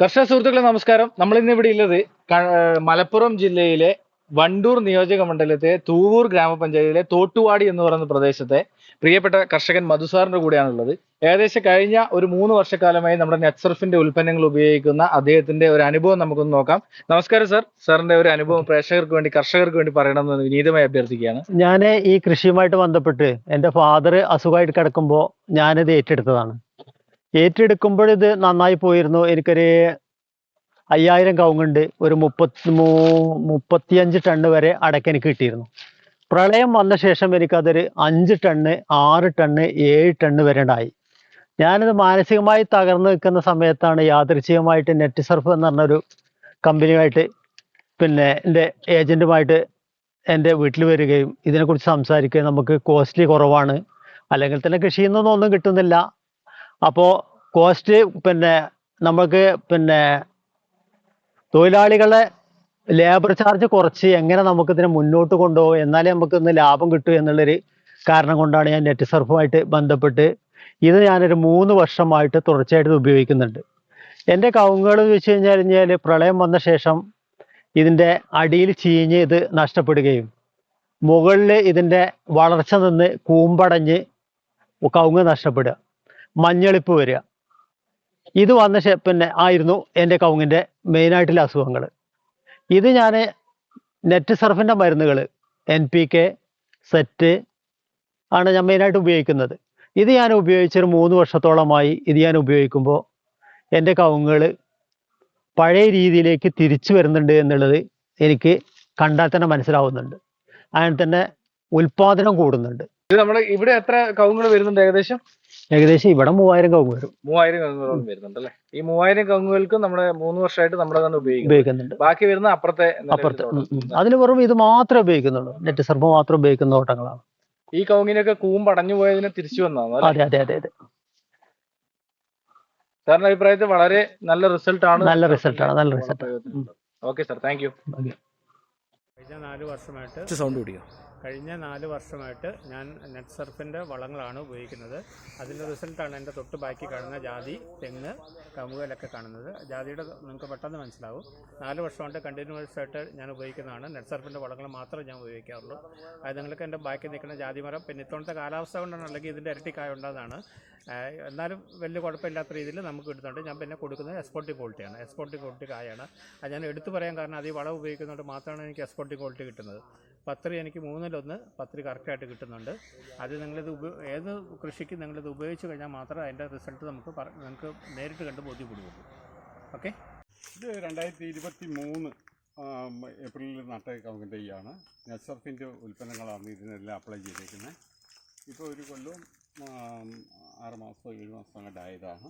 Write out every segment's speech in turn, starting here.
കർഷക സുഹൃത്തുക്കളെ നമസ്കാരം. നമ്മൾ ഇന്ന് ഇവിടെ ഉള്ളത് മലപ്പുറം ജില്ലയിലെ വണ്ടൂർ നിയോജക മണ്ഡലത്തെ തൂവൂർ ഗ്രാമപഞ്ചായത്തിലെ തോട്ടുവാടി എന്ന് പറയുന്ന പ്രദേശത്തെ പ്രിയപ്പെട്ട കർഷകൻ മധുസാറിന്റെ കൂടെയാണുള്ളത്. ഏകദേശം കഴിഞ്ഞ ഒരു മൂന്ന് വർഷക്കാലമായി നമ്മുടെ നെറ്റ്സർഫിന്റെ ഉൽപ്പന്നങ്ങൾ ഉപയോഗിക്കുന്ന അദ്ദേഹത്തിന്റെ ഒരു അനുഭവം നമുക്കൊന്ന് നോക്കാം. നമസ്കാരം സർ. സാറിന്റെ ഒരു അനുഭവം പ്രേക്ഷകർക്ക് വേണ്ടി കർഷകർക്ക് വേണ്ടി പറയണമെന്ന് വിനീതമായി അഭ്യർത്ഥിക്കുകയാണ്. ഞാൻ ഈ കൃഷിയുമായിട്ട് ബന്ധപ്പെട്ട് എന്റെ ഫാദർ അസുഖമായിട്ട് കിടക്കുമ്പോൾ ഞാനിത് ഏറ്റെടുത്തതാണ്. ഏറ്റെടുക്കുമ്പോൾ ഇത് നന്നായി പോയിരുന്നു. എനിക്കൊരു അയ്യായിരം കവുങ്ങുണ്ട്. ഒരു മുപ്പത്തി മൂ മുപ്പത്തിയഞ്ച് ടണ്ണ് വരെ അടയ്ക്ക കിട്ടിയിരുന്നു. പ്രളയം വന്ന ശേഷം എനിക്കതൊരു അഞ്ച് ടണ്ണ് ആറ് ടണ്ണ് ഏഴ് ടണ്ണ് വരെ ഉണ്ടായി. ഞാനിത് മാനസികമായി തകർന്നു നിൽക്കുന്ന സമയത്താണ് യാദൃച്ഛികമായിട്ട് നെറ്റ് സർഫ് എന്ന് പറഞ്ഞൊരു കമ്പനിയുമായിട്ട് പിന്നെ എന്റെ ഏജന്റുമായിട്ട് എന്റെ വീട്ടിൽ വരികയും ഇതിനെക്കുറിച്ച് സംസാരിക്കുകയും നമുക്ക് കോസ്റ്റ്ലി കുറവാണ്. അല്ലെങ്കിൽ തന്നെ കൃഷിയിൽ നിന്നൊന്നും കിട്ടുന്നില്ല. അപ്പോൾ കോസ്റ്റ് പിന്നെ നമുക്ക് പിന്നെ തൊഴിലാളികളെ ലേബർ ചാർജ് കുറച്ച് എങ്ങനെ നമുക്ക് ഇതിനെ മുന്നോട്ട് കൊണ്ടുപോകും എന്നാലേ നമുക്ക് ഇന്ന് ലാഭം കിട്ടൂ എന്നുള്ളൊരു കാരണം കൊണ്ടാണ് ഞാൻ നെറ്റ് സർഫുമായിട്ട് ബന്ധപ്പെട്ട് ഇത് ഞാനൊരു മൂന്ന് വർഷമായിട്ട് തുടർച്ചയായിട്ട് ഉപയോഗിക്കുന്നുണ്ട്. എന്റെ കവുങ്ങുകൾ എന്ന് വെച്ച് കഴിഞ്ഞാൽ കഴിഞ്ഞാൽ പ്രളയം വന്ന ശേഷം ഇതിന്റെ അടിയിൽ ചീഞ്ഞ് ഇത് നഷ്ടപ്പെടുകയും മുകളിൽ ഇതിന്റെ വളർച്ച നിന്ന് കൂമ്പടഞ്ഞ് കവുങ്ങ് നഷ്ടപ്പെടുക. മഞ്ഞളിപ്പ് വരിക. ഇത് വന്ന പിന്നെ ആയിരുന്നു എന്റെ കവുങ്ങിന്റെ മെയിനായിട്ടുള്ള അസുഖങ്ങൾ. ഇത് ഞാൻ നെറ്റ് സർഫിന്റെ മരുന്നുകൾ എൻ പി കെ സെറ്റ് ആണ് ഞാൻ മെയിനായിട്ട് ഉപയോഗിക്കുന്നത്. ഇത് ഞാൻ ഉപയോഗിച്ചൊരു മൂന്ന് വർഷത്തോളമായി ഇത് ഞാൻ ഉപയോഗിക്കുമ്പോൾ എന്റെ കവുങ്ങുകൾ പഴയ രീതിയിലേക്ക് തിരിച്ചു വരുന്നുണ്ട് എന്നുള്ളത് എനിക്ക് കണ്ടാൽ തന്നെ മനസ്സിലാവുന്നുണ്ട്. അങ്ങനെ തന്നെ ഉൽപാദനം കൂടുന്നുണ്ട്. ഇത് നമ്മൾ ഇവിടെ എത്ര കവുങ്ങൾ വരുന്നുണ്ട് ഏകദേശം? ഏകദേശം ഇവിടെ മൂവായിരം കവുങ്ങ് വരും. മൂവായിരം കവുങ്ങുകളോളം വരുന്നുണ്ട് അല്ലേ ഈ മൂവായിരം കവുങ്ങുകൾക്ക് നമ്മുടെ മൂന്ന് വർഷമായിട്ട് നമ്മുടെ തന്നെ ഉപയോഗിക്കും ഉപയോഗിക്കുന്നുണ്ട്. ബാക്കി വരുന്ന അപ്പുറത്തെ അപ്പുറത്തെ അപ്പുറത്ത് ഉം, ഉം. അതിന് പുറമെ ഇത് മാത്രമേ ഉപയോഗിക്കുന്നുള്ളൂ. നെറ്റ് സർഫ് മാത്രം ഉപയോഗിക്കുന്ന ഓട്ടങ്ങളാണ് ഈ കവുങ്ങിനൊക്കെ കൂമ്പടഞ്ഞു പോയതിനെ തിരിച്ചു വന്നതാണ് അതെ അതെ അതെ അതെ. സാറിന്റെ അഭിപ്രായത്തിൽ വളരെ നല്ല റിസൾട്ട് ആണ് നല്ല റിസൾട്ട് ആണ് നല്ല result okay sir thank you. കഴിഞ്ഞ നാല് വർഷമായിട്ട് സൗണ്ട് പിടിക്കും കഴിഞ്ഞ നാല് വർഷമായിട്ട് ഞാൻ നെറ്റ് സർഫിന്റെ വളങ്ങളാണ് ഉപയോഗിക്കുന്നത്. അതിന്റെ റിസൾട്ടാണ് എന്റെ തൊട്ട് ബാക്കി കാണുന്ന ജാതി തെങ്ങ് കമുകലൊക്കെ കാണുന്നത്. ജാതിയുടെ നിങ്ങൾക്ക് പെട്ടെന്ന് മനസ്സിലാവും. നാല് വർഷമായിട്ട് കണ്ടിന്യൂസ് ആയിട്ട് ഞാൻ ഉപയോഗിക്കുന്നതാണ്. നെറ്റ് സർഫിന്റെ വളങ്ങൾ മാത്രമേ ഞാൻ ഉപയോഗിക്കാറുള്ളൂ. അത് നിങ്ങൾക്ക് എന്റെ ബാക്കി നിൽക്കുന്ന ജാതി മരം പിന്നെ ഇത്തവണത്തെ കാലാവസ്ഥ കൊണ്ടാണ് അല്ലെങ്കിൽ ഇതിന്റെ ഇരട്ടിക്കായ ഉണ്ടാകുന്നതാണ്. ആഹ് എന്നാലും വലിയ കുഴപ്പമില്ലാത്ത രീതിയിൽ നമുക്ക് കിട്ടുന്നുണ്ട്. ഞാൻ പിന്നെ കൊടുക്കുന്നത് എക്സ്പോർട്ടിംഗ് ക്വാളിറ്റിയാണ് എക്സ്പോർട്ടിംഗ് ക്വാളിറ്റി കായാണ്. അത് ഞാൻ എടുത്തു പറയാൻ കാരണം അത് ഈ വളം ഉപയോഗിക്കുന്നതുകൊണ്ട് മാത്രമാണ് എനിക്ക് എക്സ്പോർട്ടിംഗ് ക്വാളിറ്റി കിട്ടുന്നത്. പത്രി എനിക്ക് മൂന്നിലൊന്ന് പത്രി കറക്റ്റായിട്ട് കിട്ടുന്നുണ്ട്. അത് നിങ്ങളിത് ഉപ ഏത് കൃഷിക്ക് നിങ്ങളിത് ഉപയോഗിച്ച് കഴിഞ്ഞാൽ മാത്രം അതിന്റെ റിസൾട്ട് നമുക്ക് നിങ്ങൾക്ക് നേരിട്ട് കണ്ട് ബോധ്യപ്പെടുകയുള്ളൂ. ഓക്കെ? ഇത് രണ്ടായിരത്തി ഇരുപത്തി മൂന്ന് ഏപ്രിലിൽ നട്ട കവുങ്ങ് തൈയാണ്. നെസർഫിന്റെ ഉൽപ്പന്നങ്ങളാണ് ഇതിനെല്ലാം അപ്ലൈ ചെയ്തേക്കുന്നത്. ഇപ്പോൾ ഒരു കൊല്ലം ആറ് മാസമോ ഏഴ് മാസം അങ്ങോട്ട് ആയതാണ്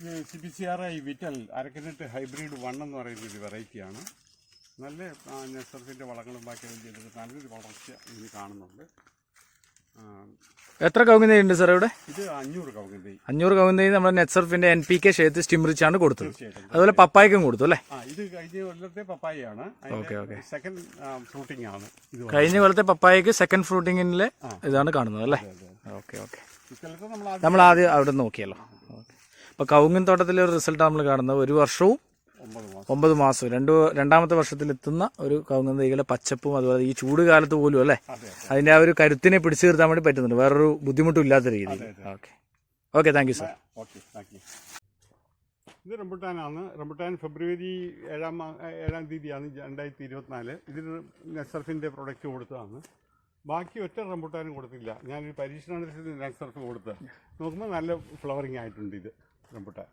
ഇത് C P C R I Vittal arecanut hybrid one എന്ന് പറയുന്ന ഒരു വെറൈറ്റിയാണ്. നല്ല നെസ്റ്റർഫിന്റെ വളങ്ങളും ബാക്കിയെല്ലാം ചെയ്തിട്ട് നല്ലൊരു വളർച്ച ഇതിന് കാണുന്നുണ്ട്. എത്ര തൈ ഉണ്ട് സാർ ഇവിടെ? ഇത് അഞ്ഞൂറ് കവുങ്ങ് തൈ. അഞ്ഞൂറ് നമ്മുടെ നെറ്റ്സർഫിന്റെ എൻ പി കെ ഷേത്ത് ആണ് കൊടുത്തത്. അതുപോലെ പപ്പായക്കും കൊടുത്തു അല്ലേ? ഇത് കഴിഞ്ഞ കൊല്ലത്തെ പപ്പായയാണ്. Okay, okay. സെക്കൻഡ് ഫ്രൂട്ടിംഗ് ആണ് ഇത് കഴിഞ്ഞ കൊല്ലത്തെ പപ്പായക്ക് സെക്കൻഡ് ഫ്രൂട്ടിങ്ങിലെ ഇതാണ് കാണുന്നത് അല്ലേ. Okay okay. നമ്മൾ ആദ്യം അവിടെ നോക്കിയല്ലോ. അപ്പൊ കൗങ്ങൻ തോട്ടത്തിലെ ഒരു റിസൾട്ട് നമ്മൾ കാണുന്നത്. ഒരു വർഷവും ഒമ്പത് മാസം. രണ്ടു രണ്ട് രണ്ടാമത്തെ വർഷത്തിൽ എത്തുന്ന ഒരു കവുങ്ങൻ തൈകളെ പച്ചപ്പും അതുപോലെ ഈ ചൂട് കാലത്ത് പോലും അല്ലേ? അതെ അതെ. അതിന്റെ ആ ഒരു കരുത്തിനെ പിടിച്ചു നിർത്താൻ വേണ്ടി പറ്റുന്നുണ്ട്. വേറൊരു ബുദ്ധിമുട്ടും ഇല്ലാത്ത രീതിയിൽ. Okay. Okay thank you sir. ഇത് റംബുട്ടാനാണ്. റംബുട്ടാൻ ഫെബ്രുവരി ഏഴാം ഏഴാം തീയതിയാണ് രണ്ടായിരത്തി ഇരുപത്തിനാല് ഇതിന് നെസർഫിന്റെ പ്രൊഡക്റ്റ് കൊടുത്തതാണ്. ബാക്കി ഒറ്റ റംബുട്ടാനും കൊടുത്തില്ല. ഞാനൊരു പരീക്ഷണത്തിൽ നെസർഫ് കൊടുത്തത് നോക്കുമ്പോൾ നല്ല ഫ്ലവറിങ് ആയിട്ടുണ്ട് ഇത് റംബുട്ടാൻ.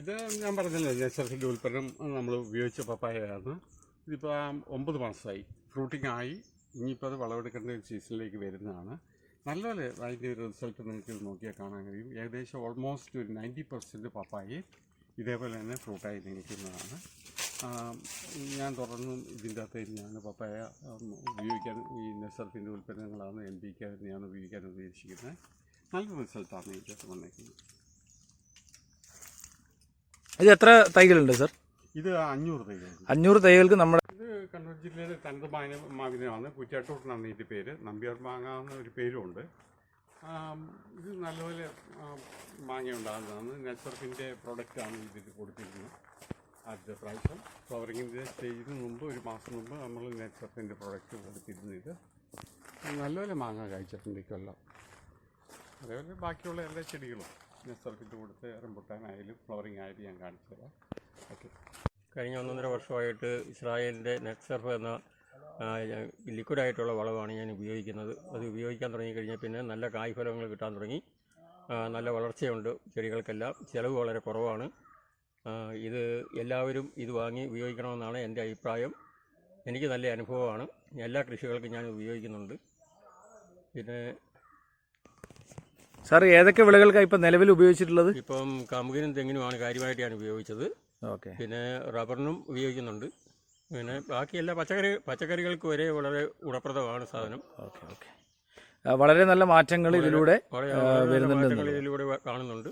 ഇത് ഞാൻ പറഞ്ഞല്ലോ നെസർഫിന്റെ ഉൽപ്പന്നം നമ്മൾ ഉപയോഗിച്ച പപ്പായയാണ്. ഇതിപ്പോൾ ഒമ്പത് മാസമായി. ഫ്രൂട്ടിംഗ് ആയി. ഇനിയിപ്പോൾ അത് വളവെടുക്കേണ്ട ഒരു സീസണിലേക്ക് വരുന്നതാണ്. നല്ലപോലെ അതിന്റെ ഒരു റിസൾട്ട് നിങ്ങൾക്ക് നോക്കിയാൽ കാണാൻ കഴിയും. ഏകദേശം ഓൾമോസ്റ്റ് ഒരു നയന്റി പെർസെന്റ് പപ്പായി ഇതേപോലെ തന്നെ ഫ്രൂട്ടായി നിൽക്കുന്നതാണ്. ഞാൻ തുടർന്നും ഇതിന്റെ അകത്ത് തന്നെയാണ് പപ്പായ ഉപയോഗിക്കാൻ ഈ നെസർഫിന്റെ ഉൽപ്പന്നങ്ങളാണ് എൻ പി കെ തന്നെയാണ് ഉപയോഗിക്കാൻ ഉദ്ദേശിക്കുന്നത്. നല്ല റിസൾട്ടാണ് ഇതിനകത്ത് വന്നിരിക്കുന്നത് ഇത് എത്ര തൈകളുണ്ട് സർ? ഇത് അഞ്ഞൂറ് തൈകൾ അഞ്ഞൂറ് തൈകൾക്ക് നമ്മുടെ ഇത് കണ്ണൂർ ജില്ലയിലെ തനത് മാവിന മാവിനാണ് കുറ്റാട്ടൂട്ടിനാണ് ഇതിന്റെ പേര്. നമ്പ്യാർ മാങ്ങ എന്ന ഒരു പേരുമുണ്ട്. ആം, ഇത് നല്ലപോലെ മാങ്ങ ഉണ്ടാകുന്നതാണ്. നെറ്റ്വർക്കിന്റെ ആണ് ഇതിൽ കൊടുത്തിരിക്കുന്നത്. ആദ്യത്തെ പ്രാവശ്യം. ഫ്ലവറിങ്ങിന്റെ സ്റ്റേജിന് മുമ്പ് ഒരു മാസം മുമ്പ് നമ്മൾ നെറ്റ്വർക്കിന്റെ പ്രൊഡക്റ്റ് കൊടുത്തിരുന്നു ഇത്. നല്ലപോലെ മാങ്ങ കഴിച്ചിട്ടുണ്ട് കൊല്ലം. അതേപോലെ ബാക്കിയുള്ള എല്ലാ ചെടികളും. നെറ്റ്വർക്കിന്റെ കൊടുത്ത് റംബുട്ടാനായാലും ഫ്ലവറിങ് ആയാലും ഞാൻ കാണിച്ചു തരാം. ഓക്കെ. കഴിഞ്ഞ ഒന്നൊന്നര വർഷമായിട്ട് ഇസ്രായേലിന്റെ നെറ്റ് സർഫ് എന്ന ലിക്വിഡായിട്ടുള്ള വളമാണ് ഞാൻ ഉപയോഗിക്കുന്നത്. അത് ഉപയോഗിക്കാൻ തുടങ്ങിക്കഴിഞ്ഞാൽ പിന്നെ നല്ല കായ്ഫലങ്ങൾ കിട്ടാൻ തുടങ്ങി. നല്ല വളർച്ചയുണ്ട് ചെടികൾക്കെല്ലാം. ചിലവ് വളരെ കുറവാണ്. ഇത് എല്ലാവരും ഇത് വാങ്ങി ഉപയോഗിക്കണമെന്നാണ് എന്റെ അഭിപ്രായം. എനിക്ക് നല്ല അനുഭവമാണ്. എല്ലാ കൃഷികൾക്കും ഞാൻ ഉപയോഗിക്കുന്നുണ്ട്. പിന്നെ സാർ ഏതൊക്കെ വിളകൾക്കാണ് ഇപ്പം നിലവിൽ ഉപയോഗിച്ചിട്ടുള്ളത്? ഇപ്പം കമുകിനും തെങ്ങിനുമാണ് കാര്യമായിട്ട് ഞാൻ ഉപയോഗിച്ചത്. ഓക്കെ. പിന്നെ റബ്ബറിനും ഉപയോഗിക്കുന്നുണ്ട്. പിന്നെ ബാക്കി എല്ലാ പച്ചക്കറി പച്ചക്കറികൾക്ക് വരെ വളരെ ഗുണപ്രദമാണ് സാധനം. Okay okay. വളരെ നല്ല മാറ്റങ്ങൾ ഇതിലൂടെ വരുന്നുണ്ട്. ഇതിലൂടെ കാണുന്നുണ്ട്.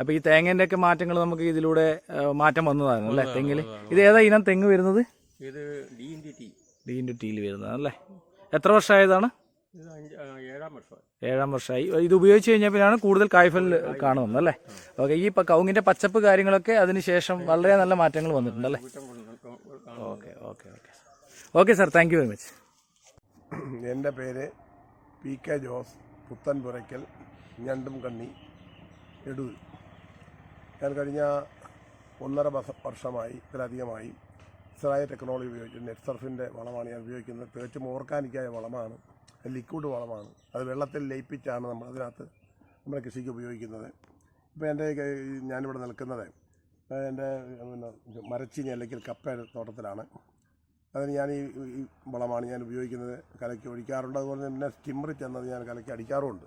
അപ്പോൾ ഈ തേങ്ങേന്റെ ഒക്കെ മാറ്റങ്ങൾ നമുക്ക് ഇതിലൂടെ മാറ്റം വന്നതാണ് അല്ലേ തെങ്ങിൽ ഇത് ഏതാ ഇനം തെങ്ങ് വരുന്നത്? ഇത് D in D T. D into ടിയിൽ വരുന്നതാണ് അല്ലേ എത്ര വർഷമായതാണ്? ഏഴാം വർഷമായി. ഇത് ഉപയോഗിച്ച് കഴിഞ്ഞാൽ പിന്നെയാണ് കൂടുതൽ കായ്ഫൽ കാണുന്നത് അല്ലേ? ഓക്കെ ഈ കവുങ്ങിന്റെ പച്ചപ്പ് കാര്യങ്ങളൊക്കെ അതിനുശേഷം വളരെ നല്ല മാറ്റങ്ങൾ വന്നിട്ടുണ്ട് അല്ലേ. Okay okay okay. Okay sir thank very much എന്റെ പേര് പി കെ ജോസ് പുത്തൻപുരയ്ക്കൽ ഞണ്ടും കണ്ണി എടൂർ. ഞാൻ കഴിഞ്ഞ ഒന്നര വർഷ വർഷമായി ഇതിലധികമായി ഇസ്രായേൽ ടെക്നോളജി ഉപയോഗിച്ച് നെറ്റ് സർഫിന്റെ വളമാണ് ഞാൻ ഉപയോഗിക്കുന്നത്. തികച്ചും ഓർഗാനിക്കായ വളമാണ്. ലിക്വിഡ് വളമാണ്. അത് വെള്ളത്തിൽ ലയിപ്പിച്ചാണ് നമ്മൾ അതിനകത്ത് നമ്മുടെ കൃഷിക്ക് ഉപയോഗിക്കുന്നത്. ഇപ്പോൾ എന്റെ ഞാനിവിടെ നിൽക്കുന്നത് എന്റെ പിന്നെ മരച്ചീനി അല്ലെങ്കിൽ കപ്പ തോട്ടത്തിലാണ്. അതിന് ഞാൻ ഈ വളമാണ് ഞാൻ ഉപയോഗിക്കുന്നത്. കലക്കി ഒഴിക്കാറുണ്ട്. അതുപോലെ തന്നെ സ്റ്റിമ്മറി ചെന്നത് ഞാൻ കലക്കി അടിക്കാറുമുണ്ട്.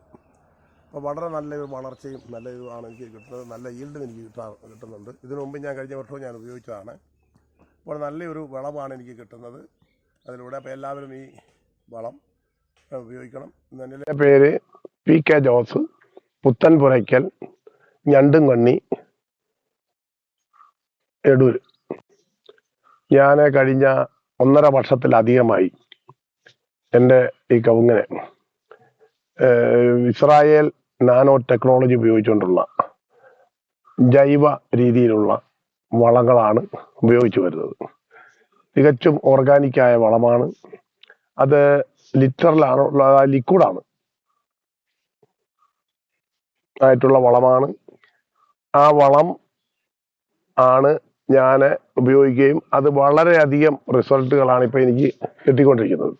അപ്പോൾ വളരെ നല്ലൊരു വളർച്ചയും നല്ല ഇതുമാണ് എനിക്ക് കിട്ടുന്നത്. നല്ല ഈൽഡും എനിക്ക് കിട്ടാ കിട്ടുന്നുണ്ട്. ഇതിനു മുമ്പ് ഞാൻ കഴിഞ്ഞ വർഷവും ഞാൻ ഉപയോഗിച്ചതാണ്. അപ്പോൾ നല്ലൊരു വളമാണ് എനിക്ക് കിട്ടുന്നത്. അതിലൂടെ അപ്പോൾ എല്ലാവരും ഈ വളം ഉപയോഗിക്കണം. എന്റെ പേര് പി കെ ജോസ് പുത്തൻപുരയ്ക്കൽ ഞണ്ടും കണ്ണി എടൂർ ഞാൻ കഴിഞ്ഞ ഒന്നര വർഷത്തിലധികമായി എന്റെ ഈ കവുങ്ങനെ ഇസ്രായേൽ നാനോ ടെക്നോളജി ഉപയോഗിച്ചുകൊണ്ടുള്ള ജൈവ രീതിയിലുള്ള വളങ്ങളാണ് ഉപയോഗിച്ചു വരുന്നത്. തികച്ചും ഓർഗാനിക്കായ വളമാണ്. അത് ലിറ്ററിലാണ്? ഉള്ള ലിക്വിഡാണ്. ആയിട്ടുള്ള വളമാണ്. ആ വളം ആണ് ഞാൻ ഉപയോഗിക്കുകയും അത് വളരെയധികം റിസൾട്ടുകളാണ് ഇപ്പോൾ എനിക്ക് കിട്ടിക്കൊണ്ടിരിക്കുന്നത്.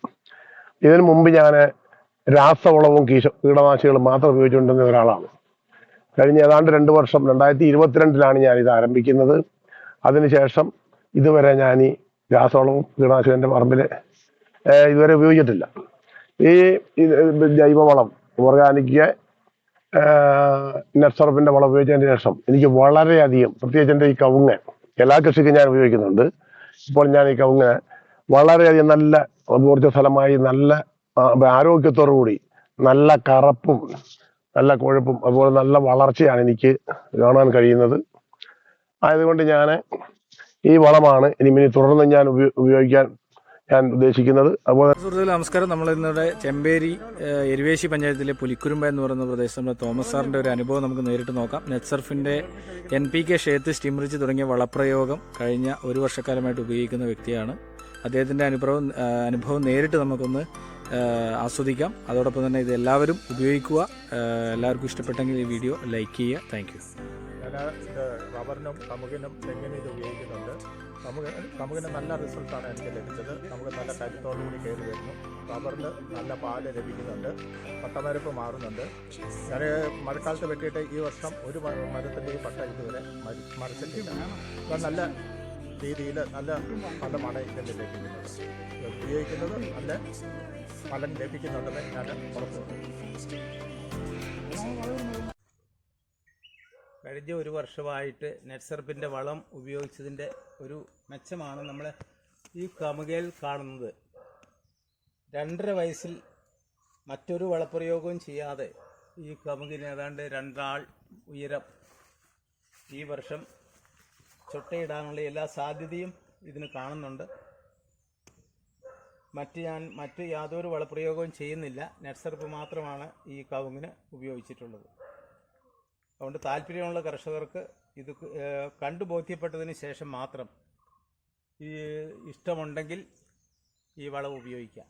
ഇതിനു മുമ്പ് ഞാൻ രാസവളവും കീശ കീടനാശികളും മാത്രം ഉപയോഗിച്ചുകൊണ്ടിരുന്ന ഒരാളാണ്. കഴിഞ്ഞ ഏതാണ്ട് രണ്ട് വർഷം രണ്ടായിരത്തി ഇരുപത്തിരണ്ടിലാണ് ഞാൻ ഇത് ആരംഭിക്കുന്നത് അതിനുശേഷം ഇതുവരെ ഞാൻ ഈ രാസവളവും കീടനാശികളും എന്റെ പറമ്പിൽ ഇതുവരെ ഉപയോഗിച്ചിട്ടില്ല. ഈ ജൈവവളം ഓർഗാനിക് നെറ്റ്സർഫിന്റെ വളം ഉപയോഗിച്ചതിന് ശേഷം എനിക്ക് വളരെയധികം പ്രത്യേകിച്ച് എന്റെ ഈ കവുങ്ങ് എല്ലാ കൃഷിക്കും ഞാൻ ഉപയോഗിക്കുന്നുണ്ട്. ഇപ്പോൾ ഞാൻ ഈ കവുങ്ങ് വളരെയധികം നല്ല ഊർജസ്വലമായി നല്ല ആരോഗ്യത്തോടു കൂടി നല്ല കറപ്പും നല്ല കൊഴുപ്പും അതുപോലെ നല്ല വളർച്ചയാണ് എനിക്ക് കാണാൻ കഴിയുന്നത്. ആയതുകൊണ്ട് ഞാൻ ഈ വളമാണ് ഇനി ഇനി തുടർന്ന് ഞാൻ ഉപയോഗിക്കാൻ ഞാൻ ഉദ്ദേശിക്കുന്നത് അതുപോലെ സുഹൃത്തുക്കൾ നമസ്കാരം. നമ്മൾ ഇന്നിവിടെ ചെമ്പേരി എരിവേശി പഞ്ചായത്തിലെ പുലിക്കുരുമ്പ എന്ന് പറയുന്ന പ്രദേശത്ത് നമ്മുടെ തോമസ് സാറിന്റെ ഒരു അനുഭവം നമുക്ക് നേരിട്ട് നോക്കാം. നെറ്റ്സർഫിന്റെ എൻ പി കെ ഷേത്ത് സ്റ്റിമറിച്ച് തുടങ്ങിയ വളപ്രയോഗം കഴിഞ്ഞ ഒരു വർഷക്കാലമായിട്ട് ഉപയോഗിക്കുന്ന വ്യക്തിയാണ്. അദ്ദേഹത്തിന്റെ അനുഭവം അനുഭവം നേരിട്ട് നമുക്കൊന്ന് ആസ്വദിക്കാം. അതോടൊപ്പം തന്നെ ഇത് എല്ലാവരും ഉപയോഗിക്കുക. എല്ലാവർക്കും ഇഷ്ടപ്പെട്ടെങ്കിൽ ഈ വീഡിയോ ലൈക്ക് ചെയ്യുക. താങ്ക് ഇത് റബ്ബറിനും കമുകിനും തെങ്ങിനും ഇത് ഉപയോഗിക്കുന്നുണ്ട്. കമുക കമുകിന് നല്ല റിസൾട്ടാണ് എനിക്ക് ലഭിച്ചത്. നമുക്ക് നല്ല കരുത്തോടു കൂടി കയറി വരുന്നു. റബ്ബറിൽ നല്ല പാൽ ലഭിക്കുന്നുണ്ട്. പട്ടമരപ്പ് മാറുന്നുണ്ട്. ഞാൻ മഴക്കാലത്ത് വെട്ടിയിട്ട് ഈ വർഷം ഒരു മരത്തിന്റെ ഈ പട്ട ഇതുവരെ മരി- മറിച്ചിട്ടില്ല. അപ്പം നല്ല രീതിയിൽ നല്ല നല്ല മഴ ഇതിന്റെ ലഭിക്കുന്നുണ്ട് ഉപയോഗിക്കുന്നത് നല്ല ഫലം ലഭിക്കുന്നുണ്ടെന്ന് ഞാൻ ഉറപ്പുവരുന്നു കഴിഞ്ഞ ഒരു വർഷമായിട്ട് നെറ്റ്സർപ്പിന്റെ വളം ഉപയോഗിച്ചതിന്റെ ഒരു മെച്ചമാണ് നമ്മൾ ഈ കമുകയിൽ കാണുന്നത്. രണ്ടര വയസ്സിൽ മറ്റൊരു വളപ്രയോഗവും ചെയ്യാതെ ഈ കമുകിന് ഏതാണ്ട് രണ്ടാൾ ഉയരം ഈ വർഷം ചൊട്ടയിടാനുള്ള എല്ലാ സാധ്യതയും ഇതിന് കാണുന്നുണ്ട്. മറ്റ് ഞാൻ മറ്റ് യാതൊരു വളപ്രയോഗവും ചെയ്യുന്നില്ല. നെറ്റ്സർപ്പ് മാത്രമാണ് ഈ കവുങ്ങിന് ഉപയോഗിച്ചിട്ടുള്ളത്. അതുകൊണ്ട് താല്പര്യമുള്ള കർഷകർക്ക് ഇത് കണ്ടു ബോധ്യപ്പെട്ടതിന് ശേഷം മാത്രം ഈ ഇഷ്ടമുണ്ടെങ്കിൽ ഈ വളം ഉപയോഗിക്കാം.